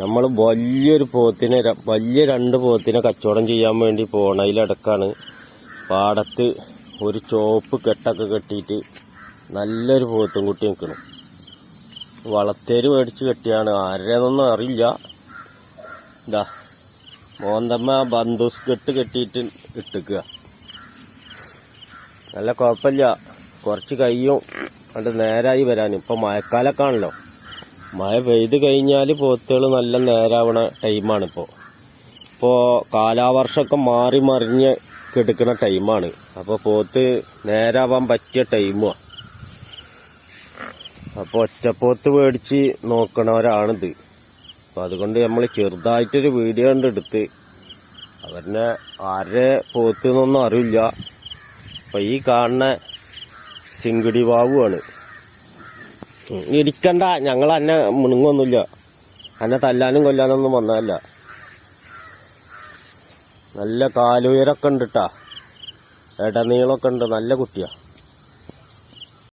നമ്മൾ വലിയൊരു പോത്തിനെ വലിയ രണ്ട് പോത്തിനെ കച്ചവടം ചെയ്യാൻ വേണ്ടി പോണതിലടക്കാണ് പാടത്ത് ഒരു ചോപ്പ് കെട്ടൊക്കെ കെട്ടിയിട്ട് നല്ലൊരു പോത്തും കുട്ടി നിൽക്കണം വളത്തേര് മേടിച്ച് കെട്ടിയാണ്. ആരെന്നൊന്നും അറിയില്ല. ഇതാ മോന്തമ്മ ബന്ധുസ് കെട്ട് കെട്ടിയിട്ട് ഇട്ടിക്കുക. നല്ല കുഴപ്പമില്ല. കുറച്ച് കയ്യും അത് നേരായി വരാൻ. ഇപ്പം മഴക്കാലൊക്കെ ആണല്ലോ. മഴ പെയ്ത് കഴിഞ്ഞാൽ പോത്തുകൾ നല്ല നേരാവണ ടൈമാണിപ്പോൾ ഇപ്പോൾ കാലാവർഷമൊക്കെ മാറി മറിഞ്ഞ് കിടക്കുന്ന ടൈമാണ്. അപ്പോൾ പോത്ത് നേരാവാൻ പറ്റിയ ടൈമാണ് അപ്പോൾ ഒറ്റപ്പോത്ത് മേടിച്ച് നോക്കണവരാണിത്. അപ്പോൾ അതുകൊണ്ട് നമ്മൾ ചെറുതായിട്ടൊരു വീഡിയോ ഉണ്ട് എടുത്ത് അവരുടെ ആരുടെ പോത്ത് എന്നൊന്നും അറിയില്ല. അപ്പോൾ ഈ കാണുന്ന ചിങ്കിടി വാവുമാണ് ഇരിക്കണ്ട. ഞങ്ങൾ അന്നെ മുണുങ്ങൊന്നുമില്ല. എന്നെ തല്ലാനും കൊല്ലാനൊന്നും വന്നതല്ല. നല്ല കാലുയരൊക്കെ ഉണ്ട് കേട്ടാ ഇടനീളമൊക്കെ ഉണ്ട്. നല്ല കുട്ടിയാ.